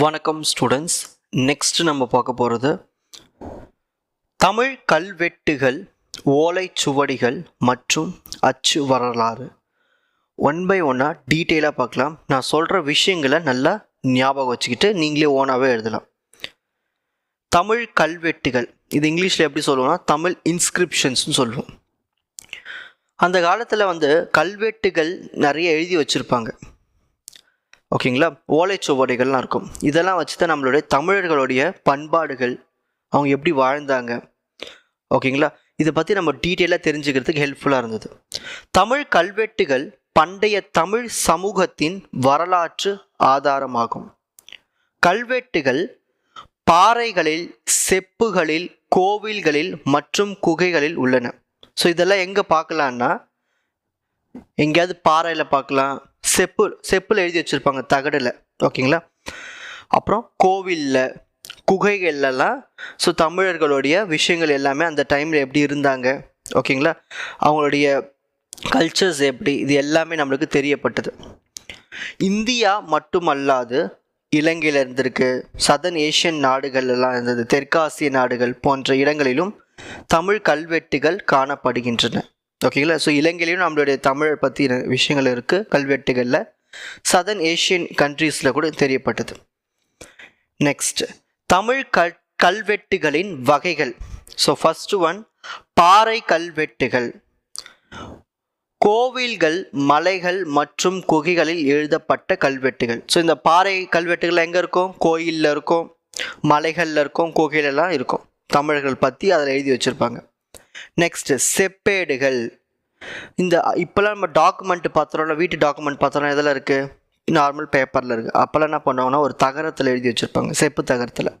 வணக்கம் students next நம்ம பார்க்க போகிறது தமிழ் கல்வெட்டுகள் ஓலைச்சுவடிகள் மற்றும் அச்சு வரலாறு. ஒன் பை ஒன்னாக டீட்டெயிலாக பார்க்கலாம். நான் சொல்கிற விஷயங்களை நல்லா ஞாபகம் வச்சுக்கிட்டு நீங்களே ஓனாகவே எழுதலாம். தமிழ் கல்வெட்டுகள். இது இங்கிலீஷில் எப்படி சொல்லுவோம்னா தமிழ் இன்ஸ்கிரிப்ஷன்ஸ்னு சொல்லுவோம். அந்த காலத்தில் வந்து கல்வெட்டுகள் நிறைய எழுதி வச்சுருப்பாங்க. ஓகேங்களா? ஓலைச்சுவடிகள்லாம் இருக்கும். இதெல்லாம் வச்சு தான் நம்மளுடைய தமிழர்களுடைய பண்பாடுகள். அவங்க எப்படி வாழ்ந்தாங்க? ஓகேங்களா? இதை பற்றி நம்ம டீட்டெயிலாக தெரிஞ்சுக்கிறதுக்கு ஹெல்ப்ஃபுல்லாக இருந்தது. தமிழ் கல்வெட்டுகள் பண்டைய தமிழ் சமூகத்தின் வரலாற்று ஆதாரமாகும். கல்வெட்டுகள் பாறைகளில் செப்புகளில் கோவில்களில் மற்றும் குகைகளில் உள்ளன. ஸோ இதெல்லாம் எங்கே பார்க்கலான்னா எங்கேயாவது பாறையில் பார்க்கலாம். செப்பு செப்பில் எழுதி வச்சுருப்பாங்க தகடில். ஓகேங்களா? அப்புறம் கோவிலில் குகைகள்லாம் ஸோ தமிழர்களுடைய விஷயங்கள் எல்லாமே அந்த டைமில் எப்படி இருந்தாங்க? ஓகேங்களா? அவங்களுடைய கல்ச்சர்ஸ் எப்படி? இது எல்லாமே நம்மளுக்கு தெரியப்பட்டது. இந்தியா மட்டுமல்லாது இலங்கையில் இருந்திருக்கு. சதன் ஏஷியன் நாடுகள் எல்லாம் இருந்தது. தெற்காசிய நாடுகள் போன்ற இடங்களிலும் தமிழ் கல்வெட்டுகள் காணப்படுகின்றன. ஓகேங்களா ஸோ இலங்கையிலையும் நம்மளுடைய தமிழை பற்றின விஷயங்கள் இருக்குது கல்வெட்டுகளில். சதன் ஏஷியன் கண்ட்ரீஸில் கூட தெரியப்பட்டது. நெக்ஸ்ட் தமிழ் கல் கல்வெட்டுகளின் வகைகள். ஸோ ஃபஸ்ட்டு ஒன் பாறை கல்வெட்டுகள். கோவில்கள் மலைகள் மற்றும் குகைகளில் எழுதப்பட்ட கல்வெட்டுகள். ஸோ இந்த பாறை கல்வெட்டுகள் எங்கே இருக்கும்? கோயிலில் இருக்கும் மலைகளில் இருக்கும் குகையிலெல்லாம் இருக்கும். தமிழர்கள் பற்றி அதில் எழுதி வச்சுருப்பாங்க. நெக்ஸ்ட்டு செப்பேடுகள். இந்த இப்போல்லாம் நம்ம டாக்குமெண்ட் இல்லை வீட்டு டாக்குமெண்ட் பத்திரம் எதில் இருக்குது நார்மல் பேப்பரில் இருக்குது அப்போல்லாம் என்ன பண்ணுவாங்கன்னா ஒரு தகரத்தில் எழுதி வச்சுருப்பாங்க செப்பு தகரத்தில்.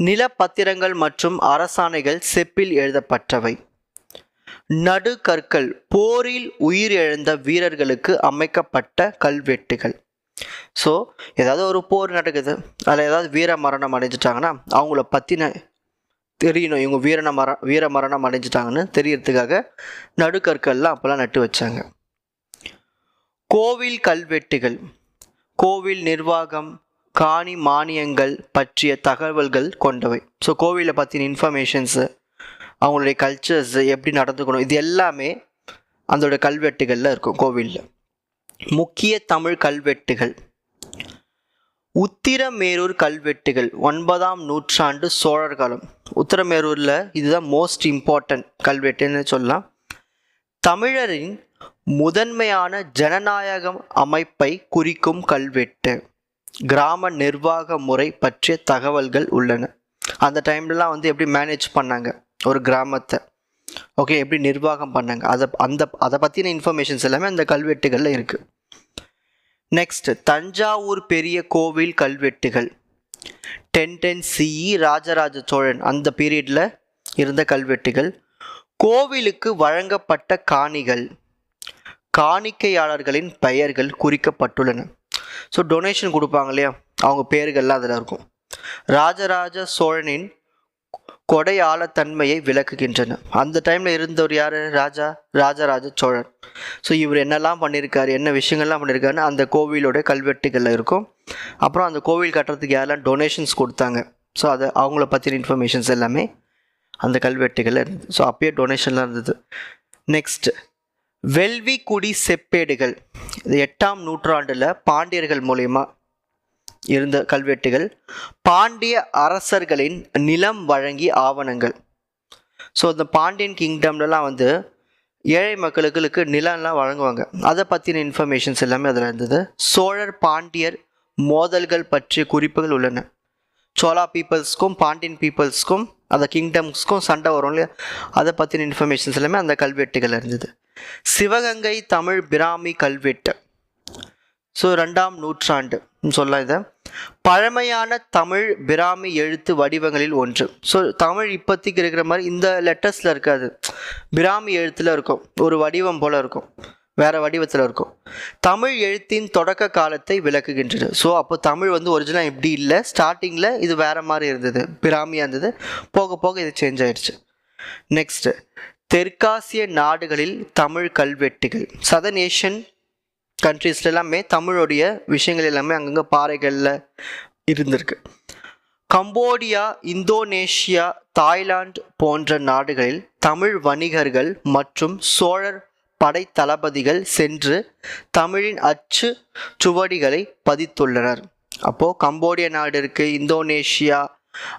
நிலப்பத்திரங்கள் மற்றும் அரசாணைகள் செப்பில் எழுதப்பட்டவை. நடுக்கற்கள் போரில் உயிரிழந்த வீரர்களுக்கு அமைக்கப்பட்ட கல்வெட்டுகள். ஸோ ஏதாவது ஒரு போர் நடக்குது. அதில் ஏதாவது வீர மரணம் அடைஞ்சிட்டாங்கன்னா அவங்கள பற்றின தெரியணும் இவங்க வீரன மர வீர மரணம் அடைஞ்சிட்டாங்கன்னு தெரியறதுக்காக நடுக்கற்கள்லாம் அப்போல்லாம் நட்டு வச்சாங்க. கோவில் கல்வெட்டுகள் கோவில் நிர்வாகம் காணி மானியங்கள் பற்றிய தகவல்கள் கொண்டவை. ஸோ கோவிலை பற்றின இன்ஃபர்மேஷன்ஸு அவங்களுடைய கல்ச்சர்ஸ் எப்படி நடந்துக்கணும் இது எல்லாமே அதோட கல்வெட்டுகளில் இருக்கும் கோவிலில். முக்கிய தமிழ் கல்வெட்டுகள். உத்திரமேரூர் கல்வெட்டுகள் ஒன்பதாம் நூற்றாண்டு சோழர் காலம் உத்திரமேரூரில் இதுதான் மோஸ்ட் இம்பார்ட்டன்ட் கல்வெட்டுன்னு சொல்லலாம். தமிழரின் முதன்மையான ஜனநாயகம் அமைப்பை குறிக்கும் கல்வெட்டு. கிராம நிர்வாக முறை பற்றிய தகவல்கள் உள்ளன. அந்த டைம்லலாம் வந்து எப்படி மேனேஜ் பண்ணாங்க? ஒரு கிராமத்தை. ஓகே எப்படி நிர்வாகம் பண்ணாங்க? அதை அந்த அதை பற்றின இன்ஃபர்மேஷன்ஸ் எல்லாமே அந்த கல்வெட்டுகளில் இருக்குது நெக்ஸ்ட் தஞ்சாவூர் பெரிய கோவில் கல்வெட்டுகள். Ten ten CE Rajaraja Cholan அந்த பீரியடில் இருந்த கல்வெட்டுகள். கோவிலுக்கு வழங்கப்பட்ட காணிகள். காணிக்கையாளர்களின் பெயர்கள் குறிக்கப்பட்டுள்ளன. ஸோ டொனேஷன் கொடுப்பாங்க இல்லையா? அவங்க பேர்கள்லாம் அதில் இருக்கும். ராஜராஜ சோழனின் கொடையாள தன்மையை விளக்குகின்றன. அந்த டைமில் இருந்தவர் யார்? ராஜா ராஜராஜ சோழன். ஸோ இவர் என்னெல்லாம் பண்ணியிருக்காரு என்ன விஷயங்கள்லாம் பண்ணியிருக்காருன்னு அந்த கோவிலோட கல்வெட்டுகளில் இருக்கும். அப்புறம் அந்த கோவில் கட்டுறதுக்கு யாரெல்லாம் டொனேஷன்ஸ் கொடுத்தாங்க? ஸோ அதை அவங்கள பற்றின இன்ஃபர்மேஷன்ஸ் எல்லாமே அந்த கல்வெட்டுகளில் இருந்தது. ஸோ அப்பயே டொனேஷன்லாம் இருந்தது. நெக்ஸ்ட் வெல்விக்குடி செப்பேடுகள். இது எட்டாம் நூற்றாண்டில் பாண்டியர்கள் மூலயமா இருந்த கல்வெட்டுகள் பாண்டிய அரசர்களின் நிலம் வழங்கி ஆவணங்கள். ஸோ இந்த பாண்டியன் கிங்டம்லலாம் வந்து ஏழை மக்களுக்கு நிலம்லாம் வழங்குவாங்க. அதை பற்றின இன்ஃபர்மேஷன்ஸ் எல்லாமே அதில் இருந்தது. சோழர் பாண்டியர் மோதல்கள் பற்றிய குறிப்புகள் உள்ளன. சோலா பீப்புள்ஸ்க்கும் பாண்டியன் பீப்புள்ஸ்க்கும் அந்த கிங்டம்ஸ்க்கும் சண்டை வரும் இல்லையா? அதை பற்றின இன்ஃபர்மேஷன்ஸ் எல்லாமே அந்த கல்வெட்டுகள் இருந்தது. சிவகங்கை தமிழ் பிராமி கல்வெட்டு. ஸோ ரெண்டாம் நூற்றாண்டு சொல்லலாம் இதை. பழமையான தமிழ் பிராமி எழுத்து வடிவங்களில் ஒன்று. ஸோ தமிழ் இப்போதைக்கு இருக்கிற மாதிரி இந்த லெட்டர்ஸில் இருக்காது. பிராமி எழுத்தில் இருக்கும். ஒரு வடிவம் போல் இருக்கும். வேறு வடிவத்தில் இருக்கும். தமிழ் எழுத்தின் தொடக்க காலத்தை விளக்குகின்றது. ஸோ அப்போ தமிழ் வந்து ஒரிஜினல் இப்படி இல்லை. ஸ்டார்டிங்கில் இது வேறு மாதிரி இருந்தது. பிராமியாக இருந்தது. போக போக இது சேஞ்ச் ஆயிடுச்சு. நெக்ஸ்ட்டு தெற்காசிய நாடுகளில் தமிழ் கல்வெட்டுகள். சதன் ஏஷியன் கண்ட்ரீஸ்ல எல்லாமே தமிழுடைய விஷயங்கள் எல்லாமே அங்கங்கே பாறைகளில் இருந்திருக்கு. கம்போடியா இந்தோனேஷியா தாய்லாந்து போன்ற நாடுகளில் தமிழ் வணிகர்கள் மற்றும் சோழர் படை தளபதிகள் சென்று தமிழின் அச்சு சுவடிகளை பதித்துள்ளனர். அப்போது கம்போடியா நாடு இருக்குது இந்தோனேஷியா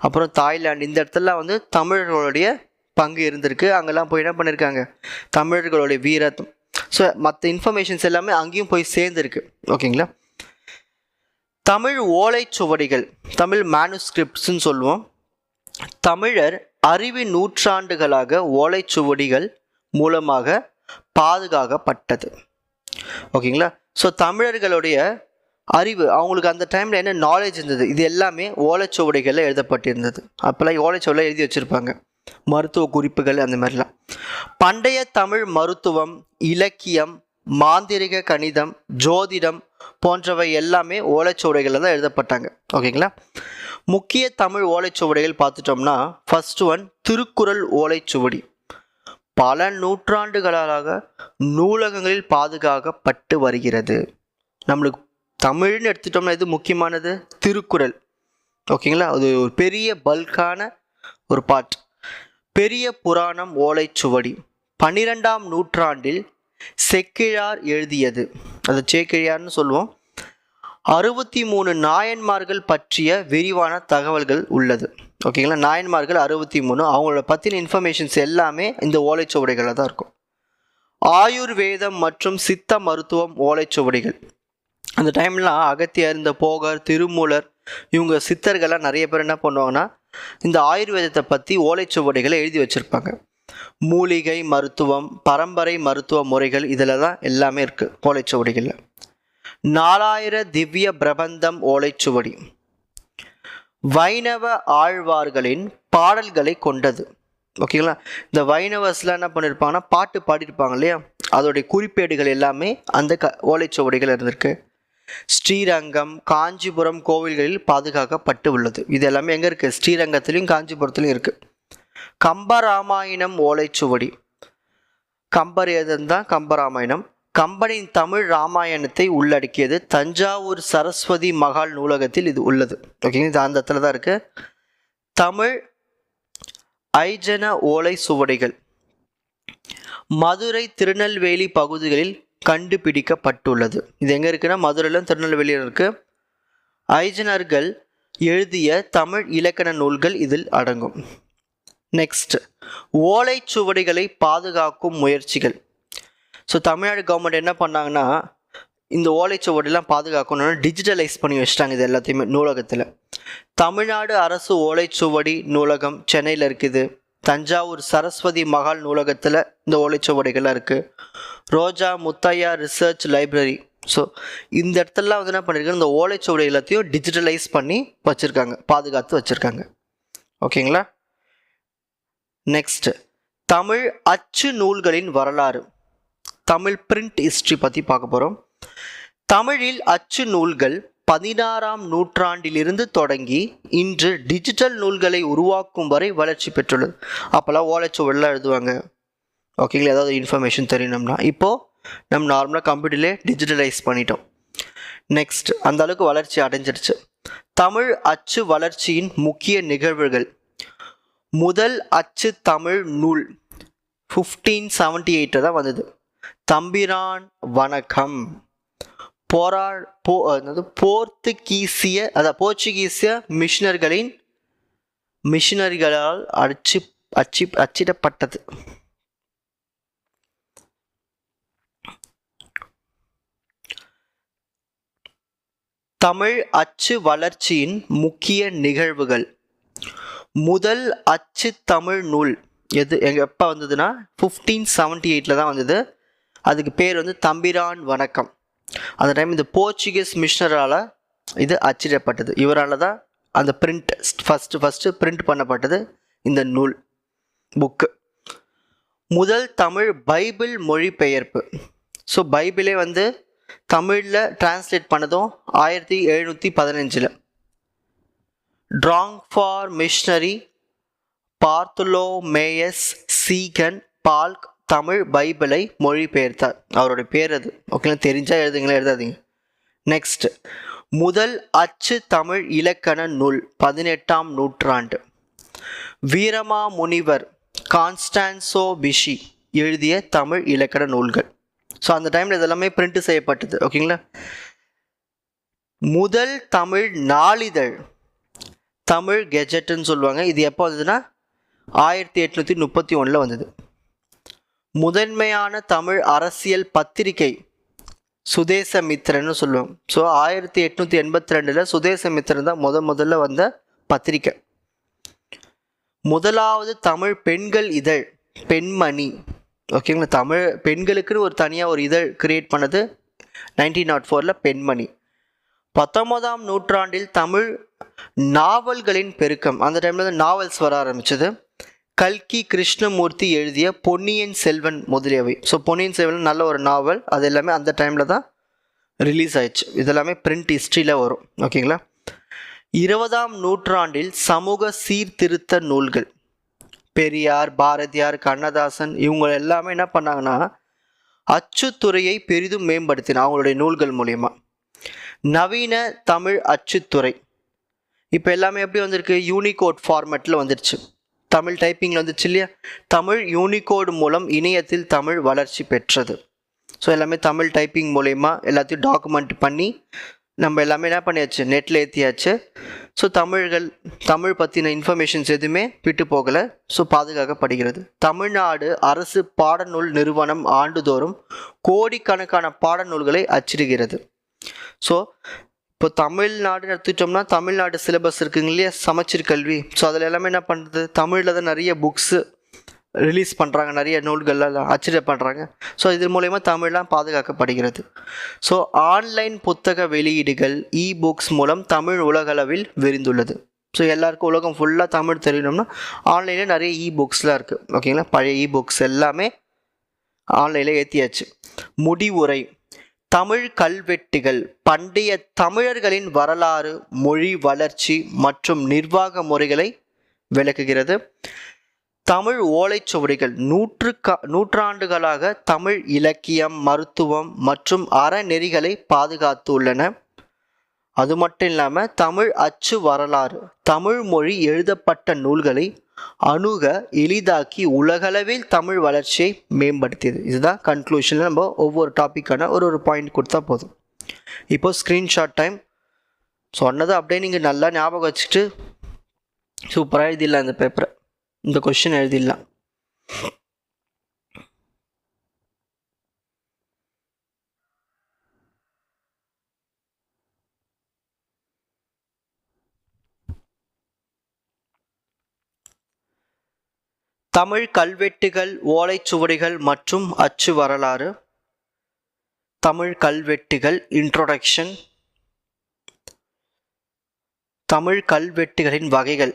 அப்புறம் தாய்லாந்து இந்த இடத்துல வந்து தமிழர்களுடைய பங்கு இருந்திருக்கு. அங்கெல்லாம் போய் என்ன பண்ணியிருக்காங்க தமிழர்களுடைய வீரத்தும் ஸோ மற்ற இன்ஃபர்மேஷன்ஸ் எல்லாமே அங்கேயும் போய் சேர்ந்துருக்கு. ஓகேங்களா தமிழ் ஓலைச்சுவடிகள் தமிழ் மேனுஸ்கிரிப்ட்ஸ்ன்னு சொல்லுவோம். தமிழர் அறிவு நூற்றாண்டுகளாக ஓலைச்சுவடிகள் மூலமாக பாதுகாக்கப்பட்டது. ஓகேங்களா ஸோ தமிழர்களுடைய அறிவு அவங்களுக்கு அந்த டைமில் என்ன நாலேஜ் இருந்தது இது எல்லாமே ஓலைச்சுவடிகளில் எழுதப்பட்டிருந்தது. அப்போல்லாம் ஓலைச்சுவடியில் எழுதி வச்சுருப்பாங்க. மருத்துவ குறிப்புகள் அந்த மாதிரிலாம். பண்டைய தமிழ் மருத்துவம் இலக்கியம் மாந்திரிக கணிதம் ஜோதிடம் போன்றவை எல்லாமே ஓலைச்சுவடிகளில் தான் எழுதப்பட்டாங்க. ஓகேங்களா? முக்கிய தமிழ் ஓலைச்சுவடிகள் பார்த்துட்டோம்னா ஃபர்ஸ்ட் ஒன் திருக்குறள் ஓலைச்சுவடி. பல நூற்றாண்டுகளாக நூலகங்களில் பாதுகாக்கப்பட்டு வருகிறது. நம்மளுக்கு தமிழ்னு எடுத்துட்டோம்னா இது முக்கியமானது? திருக்குறள். ஓகேங்களா? அது ஒரு பெரிய பல்கான ஒரு பாட் பெரிய புராணம் ஓலைச்சுவடி பன்னிரெண்டாம் நூற்றாண்டில் செக்கிழார் எழுதியது. அது சேக்கிழார்னு சொல்லுவோம். அறுபத்தி மூணு நாயன்மார்கள் பற்றிய விரிவான தகவல்கள் உள்ளது. ஓகேங்களா நாயன்மார்கள் அறுபத்தி மூணு அவங்களோட பற்றின இன்ஃபர்மேஷன்ஸ் எல்லாமே இந்த ஓலைச்சுவடிகளில் தான் இருக்கும். ஆயுர்வேதம் மற்றும் சித்த மருத்துவம் ஓலைச்சுவடிகள் அந்த டைம்லாம் அகத்தியர் இந்த போகர் திருமூலர் இவங்க சித்தர்கள்லாம் நிறைய பேர் என்ன பண்ணுவாங்கன்னா இந்த ஆயுர்வேதத்தை பற்றி ஓலைச்சுவடிகளை எழுதி வச்சுருப்பாங்க. மூலிகை மருத்துவம் பரம்பரை மருத்துவ முறைகள் இதில் தான் எல்லாமே இருக்குது ஓலைச்சுவடிகளில் நாலாயிர திவ்ய பிரபந்தம் ஓலைச்சுவடி வைணவ ஆழ்வார்களின் பாடல்களை கொண்டது. ஓகேங்களா இந்த வைணவஸ்லாம் என்ன பண்ணியிருப்பாங்கன்னா பாட்டு பாடியிருப்பாங்க இல்லையா? அதோடைய குறிப்பேடுகள் எல்லாமே அந்த க ஓலைச்சுவடிகள் இருந்திருக்கு. ஸ்ரீரங்கம் காஞ்சிபுரம் கோவில்களில் பாதுகாக்கப்பட்டு உள்ளது இது எல்லாமே எங்கே இருக்குது ஸ்ரீரங்கத்திலையும் காஞ்சிபுரத்துலையும் இருக்குது கம்பராமாயணம் ஓலைச்சுவடி. கம்பர் தான் கம்பராமாயணம். கம்பனின் தமிழ் ராமாயணத்தை உள்ளடக்கியது தஞ்சாவூர் சரஸ்வதி மகால் நூலகத்தில் இது உள்ளது. ஓகேங்களா இது அந்த இடத்துல தான் இருக்குது தமிழ் ஐஜன ஓலை சுவடிகள் மதுரை திருநெல்வேலி பகுதிகளில் கண்டுபிடிக்கப்பட்டுள்ளது. இது எங்கே இருக்குன்னா மதுரையிலும் திருநெல்வேலியில் இருக்குது ஐஜனர்கள் எழுதிய தமிழ் இலக்கண நூல்கள் இதில் அடங்கும். நெக்ஸ்ட் ஓலைச்சுவடிகளை பாதுகாக்கும் முயற்சிகள். ஸோ தமிழ்நாடு கவர்மெண்ட் என்ன பண்ணாங்கன்னா இந்த ஓலைச்சுவடிலாம் பாதுகாக்கணும்னு டிஜிட்டலைஸ் பண்ணி வச்சிட்டாங்க இது எல்லாத்தையுமே நூலகத்தில். தமிழ்நாடு அரசு ஓலைச்சுவடி நூலகம் சென்னையில் இருக்குது. தஞ்சாவூர் சரஸ்வதி மகால் நூலகத்தில் இந்த ஓலைச்சுவடிகள்லாம் இருக்குது Roja Muthiah research library. So இந்த இடத்துலலாம் வந்து என்ன பண்ணியிருக்காங்க இந்த ஓலைச்சுவடி எல்லாத்தையும் டிஜிட்டலைஸ் பண்ணி வச்சுருக்காங்க. பாதுகாத்து வச்சுருக்காங்க. ஓகேங்களா? நெக்ஸ்ட்டு தமிழ் அச்சு நூல்களின் வரலாறு. தமிழ் பிரிண்ட் ஹிஸ்ட்ரி பற்றி பார்க்க போகிறோம் தமிழில் அச்சு நூல்கள் பதினாறாம் நூற்றாண்டிலிருந்து தொடங்கி இன்று டிஜிட்டல் நூல்களை உருவாக்கும் வரை வளர்ச்சி பெற்றுள்ளது. அப்போல்லாம் ஓலைச்சுவடிலாம் எழுதுவாங்க. ஓகேங்களா ஏதாவது இன்ஃபர்மேஷன் தெரியணும்னா இப்போது நம்ம நார்மலாக கம்ப்யூட்டர்லேயே டிஜிட்டலைஸ் பண்ணிட்டோம். நெக்ஸ்ட் அந்த அளவுக்கு வளர்ச்சி அடைஞ்சிருச்சு. தமிழ் அச்சு வளர்ச்சியின் முக்கிய நிகழ்வுகள். முதல் அச்சு தமிழ் நூல் ஃபிஃப்டீன் செவன்டி எயிட்டில் தான் வந்தது. தம்பிரான் வணக்கம். போரா போ அதாவது போர்த்துகீசிய அதாவது போர்ச்சுகீசிய மிஷினர்களின் மிஷினரிகளால் அடிச்சு அச்சி அச்சிடப்பட்டது. தமிழ் அச்சு வளர்ச்சியின் முக்கிய நிகழ்வுகள். முதல் அச்சு தமிழ் நூல் எது எங்கள் எப்போ வந்ததுன்னா ஃபிஃப்டீன் செவன்ட்டி எயிட்டில் தான் வந்தது. அதுக்கு பேர் வந்து தம்பிரான் வணக்கம். அந்த டைம் இந்த போர்ச்சுகீஸ் மிஷனரால் இது அச்சிடப்பட்டது. இவரால் தான் அந்த பிரிண்ட் ஃபஸ்ட்டு ஃபஸ்ட்டு பிரிண்ட் பண்ணப்பட்டது இந்த நூல் புக்கு முதல் தமிழ் பைபிள் மொழிபெயர்ப்பு. ஸோ பைபிளே வந்து தமிழில் டிரான்ஸ்லேட் பண்ணதும் ஆயிரத்தி எழுநூற்றி பதினஞ்சில். Tranquebar missionary Bartholomaeus Ziegenbalg Tamil பைபிளை மொழிபெயர்த்தார். அவரோட பேர் அது. ஓகேங்களா? தெரிஞ்சால் எழுதுங்களா எழுதாதீங்க. நெக்ஸ்ட் முதல் அச்சு தமிழ் இலக்கண நூல் பதினெட்டாம் நூற்றாண்டு. வீரமாமுனிவர் கான்ஸ்டான்சோ பிஷி எழுதிய தமிழ் இலக்கண நூல்கள். ஸோ அந்த டைமில் இதெல்லாமே பிரிண்ட் செய்யப்பட்டது. ஓகேங்களா? முதல் தமிழ் நாளிதழ் தமிழ் கெஜெட்டுன்னு சொல்லுவாங்க. இது எப்போ வந்ததுன்னா? ஆயிரத்தி எட்நூற்றி முப்பத்தி ஒன்றில் வந்தது. முதன்மையான தமிழ் அரசியல் பத்திரிகை சுதேசமித்திரன்னு சொல்லுவோம். ஸோ ஆயிரத்தி எட்நூற்றி எண்பத்தி ரெண்டில் சுதேசமித்திரன் தான் முத முதல்ல வந்த பத்திரிக்கை முதலாவது தமிழ் பெண்கள் இதழ் பெண்மணி. ஓகேங்களா தமிழ் பெண்களுக்குன்னு ஒரு தனியாக ஒரு இதழ் கிரியேட் பண்ணது நைன்டீன் நாட் ஃபோரில் பெண்மணி. பத்தொன்பதாம் நூற்றாண்டில் தமிழ் நாவல்களின் பெருக்கம் அந்த டைமில் நாவல்ஸ் வர ஆரம்பிச்சது. கல்கி கிருஷ்ணமூர்த்தி எழுதிய பொன்னியின் செல்வன் முதலியவை. ஸோ பொன்னியின் செல்வன் நல்ல ஒரு நாவல் அது எல்லாமே அந்த டைமில் தான் ரிலீஸ் ஆயிடுச்சு. இதெல்லாமே பிரிண்ட் ஹிஸ்ட்ரியில் வரும். ஓகேங்களா இருபதாம் நூற்றாண்டில் சமூக சீர்திருத்த நூல்கள். பெரியார் பாரதியார் கண்ணதாசன் இவங்க எல்லாமே என்ன பண்ணாங்கன்னா அச்சுத்துறையை பெரிதும் மேம்படுத்தின அவங்களுடைய நூல்கள் மூலயமா. நவீன தமிழ் அச்சுத்துறை. இப்போ எல்லாமே எப்படி வந்திருக்கு? யூனிகோட் ஃபார்மேட்டில் வந்துருச்சு. தமிழ் டைப்பிங்கில் வந்துச்சு இல்லையா? தமிழ் யூனிகோடு மூலம் இணையத்தில் தமிழ் வளர்ச்சி பெற்றது. ஸோ எல்லாமே தமிழ் டைப்பிங் மூலயமா எல்லாத்தையும் டாக்குமெண்ட் பண்ணி நம்ம எல்லாமே என்ன பண்ணியாச்சு? நெட்டில் ஏற்றியாச்சு ஸோ தமிழ்கள் தமிழ் பற்றின இன்ஃபர்மேஷன்ஸ் எதுவுமே விட்டு போகலை. ஸோ பாதுகாக்கப்படுகிறது. தமிழ்நாடு அரசு பாடநூல் நிறுவனம் ஆண்டுதோறும் கோடிக்கணக்கான பாடநூல்களை அச்சிடுகிறது. ஸோ இப்போ தமிழ்நாடு எடுத்துக்கிட்டோம்னா தமிழ்நாடு சிலபஸ் இருக்குங்க இல்லையா சமச்சீர் கல்வி. ஸோ அதில் எல்லாமே என்ன பண்ணுறது தமிழில் தான் நிறைய புக்ஸு ரிலீஸ் பண்ணுறாங்க நிறைய நூல்கள்லாம் அச்சிட பண்ணுறாங்க ஸோ இது மூலயமா தமிழ்லாம் பாதுகாக்கப்படுகிறது. ஸோ ஆன்லைன் புத்தக வெளியீடுகள் இ புக்ஸ் மூலம் தமிழ் உலகளவில் விரிந்துள்ளது. ஸோ எல்லாருக்கும் உலகம் ஃபுல்லாக தமிழ் தெரியணும்னா ஆன்லைனில் நிறைய இ புக்ஸ்லாம் இருக்குது ஓகேங்களா பழைய இ புக்ஸ் எல்லாமே ஆன்லைனில் ஏற்றியாச்சு முடிவுரை. தமிழ் கல்வெட்டுகள் பண்டைய தமிழர்களின் வரலாறு மொழி வளர்ச்சி மற்றும் நிர்வாக முறைகளை விளக்குகிறது. தமிழ் ஓலைச்சுவடிகள் நூற்று நூற்றாண்டுகளாக தமிழ் இலக்கியம் மருத்துவம் மற்றும் அறநெறிகளை பாதுகாத்துள்ளன. அது மட்டும் இல்லாமல் தமிழ் அச்சு வரலாறு தமிழ் மொழி எழுதப்பட்ட நூல்களை அணுக எளிதாக்கி உலகளவில் தமிழ் வளர்ச்சியை மேம்படுத்தியது. இதுதான் கன்க்ளூஷனில் நம்ம ஒவ்வொரு டாப்பிக்கான ஒரு ஒரு பாயிண்ட் கொடுத்தா போதும். இப்போது ஸ்க்ரீன்ஷாட் டைம் சொன்னதை அப்படியே நீங்கள் நல்லா ஞாபகம் வச்சுட்டு சூப்பராக எழுதிடலாம் இந்த பேப்பரை இந்த கொஷின் எழுதிடலாம். தமிழ் கல்வெட்டுகள் ஓலைச்சுவடிகள் மற்றும் அச்சு வரலாறு. தமிழ் கல்வெட்டுகள் இன்ட்ரோடக்ஷன் தமிழ் கல்வெட்டுகளின் வகைகள்.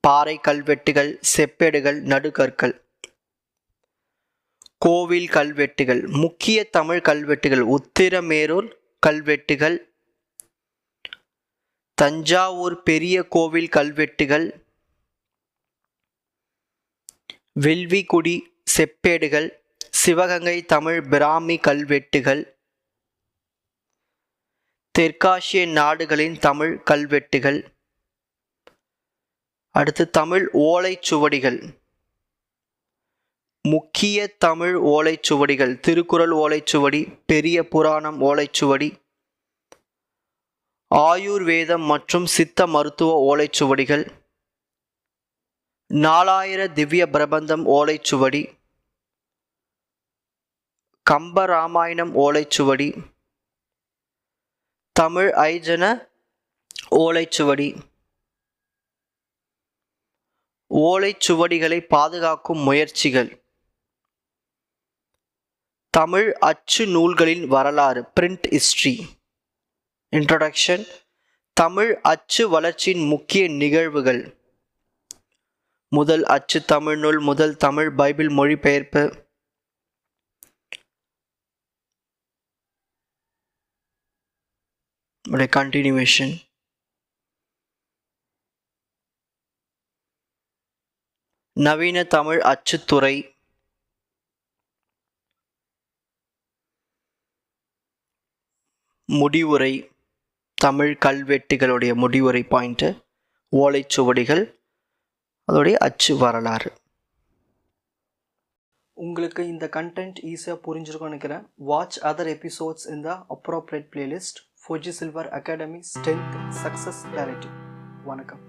பாறை கல்வெட்டுகள் செப்பேடுகள் நடுகற்கள் கோவில் கல்வெட்டுகள் முக்கிய தமிழ் கல்வெட்டுகள் உத்திரமேரூர் கல்வெட்டுகள். தஞ்சாவூர் பெரிய கோவில் கல்வெட்டுகள். வெல்விக்குடி செப்பேடுகள் சிவகங்கை தமிழ் பிராமி கல்வெட்டுகள் தெற்காசிய நாடுகளின் தமிழ் கல்வெட்டுகள். அடுத்து தமிழ் ஓலைச்சுவடிகள் முக்கிய தமிழ் ஓலைச்சுவடிகள் திருக்குறள் ஓலைச்சுவடி பெரிய புராணம் ஓலைச்சுவடி ஆயுர்வேதம் மற்றும் சித்த மருத்துவ ஓலைச்சுவடிகள் நாலாயிர திவ்ய பிரபந்தம் ஓலைச்சுவடி கம்ப ராமாயணம் ஓலைச்சுவடி தமிழ் ஐஜன ஓலைச்சுவடி ஓலைச்சுவடிகளை பாதுகாக்கும் முயற்சிகள். தமிழ் அச்சு நூல்களின் வரலாறு பிரிண்ட் ஹிஸ்ட்ரி இன்ட்ரடக்ஷன் தமிழ் அச்சு வளர்ச்சியின் முக்கிய நிகழ்வுகள். முதல் அச்சு தமிழ் நூல் முதல் தமிழ் பைபிள் மொழிபெயர்ப்பு. கண்டினியூவேஷன் நவீன தமிழ் அச்சுத்துறை முடிவுரை. தமிழ் கல்வெட்டுகளுடைய முடிவுரை பாயிண்ட்டு ஓலைச்சுவடிகள். அதோடைய அச்சு வரலாறு. உங்களுக்கு இந்த கண்டென்ட் ஈஸியாக புரிஞ்சிருக்கும்னு நினைக்கிறேன். வாட்ச் அதர் எபிசோட்ஸ் இந்த appropriate playlist Fauji silver academy strength success clarity வணக்கம்.